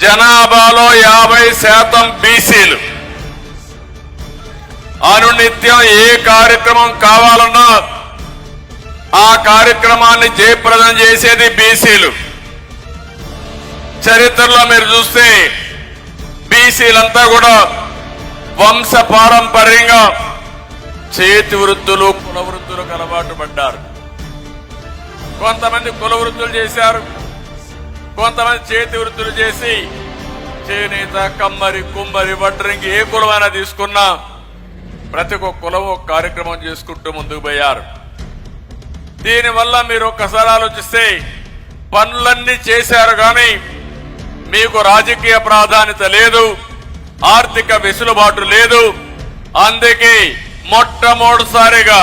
జనాభాలో యాభై శాతం బీసీలు. అనునిత్యం ఏ కార్యక్రమం కావాలన్నా ఆ కార్యక్రమాన్ని జయప్రదం చేసేది బీసీలు. చరిత్రలో మీరు చూస్తే బీసీలంతా కూడా వంశ పారంపర్యంగా చేతి వృత్తులు కుల వృత్తులకు అలవాటు పడ్డారు. కొంతమంది కుల వృత్తులు చేశారు. కొంతమంది చేతి వృత్తులు చేసి చేనేత కమ్మరి కుమ్మరి వడ్రంగి ఏ కులమైనా తీసుకున్నా ప్రతి ఒక్క కులం ఒక కార్యక్రమం చేసుకుంటూ ముందుకు పోయారు. దీనివల్ల మీరు ఒక్కసారి ఆలోచిస్తే పనులన్నీ చేశారు కానీ మీకు రాజకీయ ప్రాధాన్యత లేదు ఆర్థిక వెసులుబాటు లేదు. అందుకే మొట్టమొదటిసారిగా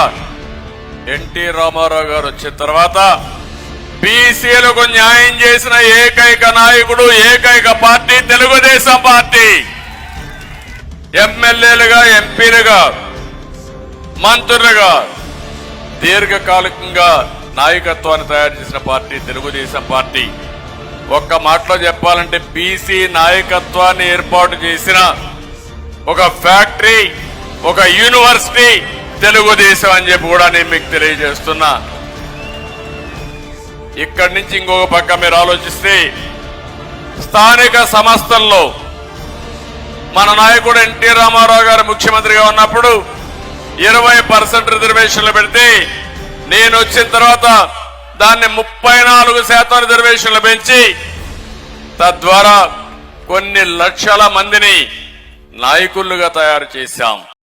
ఎన్టీ రామారావు గారు వచ్చిన తర్వాత బీసీలకు న్యాయం చేసిన ఏకైక నాయకుడు ఏకైక పార్టీ తెలుగుదేశం పార్టీ. ఎమ్మెల్యేలుగా ఎంపీలుగా మంత్రులుగా దీర్ఘకాలికంగా నాయకత్వాన్ని తయారు చేసిన పార్టీ తెలుగుదేశం పార్టీ. ఒక్క మాటలో చెప్పాలంటే బీసీ నాయకత్వాన్ని ఏర్పాటు చేసిన ఒక ఫ్యాక్టరీ ఒక యూనివర్సిటీ తెలుగుదేశం అని చెప్పి కూడా నేను మీకు తెలియజేస్తున్నా. ఇక్కడి నుంచి ఇంకొక పక్క మీరు ఆలోచిస్తే స్థానిక సంస్థల్లో మన నాయకుడు ఎన్టీ రామారావు గారు ముఖ్యమంత్రిగా ఉన్నప్పుడు ఇరవై పర్సెంట్ రిజర్వేషన్లు పెడితే నేను వచ్చిన తర్వాత దాన్ని ముప్పై నాలుగు శాతం రిజర్వేషన్లు పెంచి తద్వారా కొన్ని లక్షల మందిని నాయకులుగా తయారు చేశాం.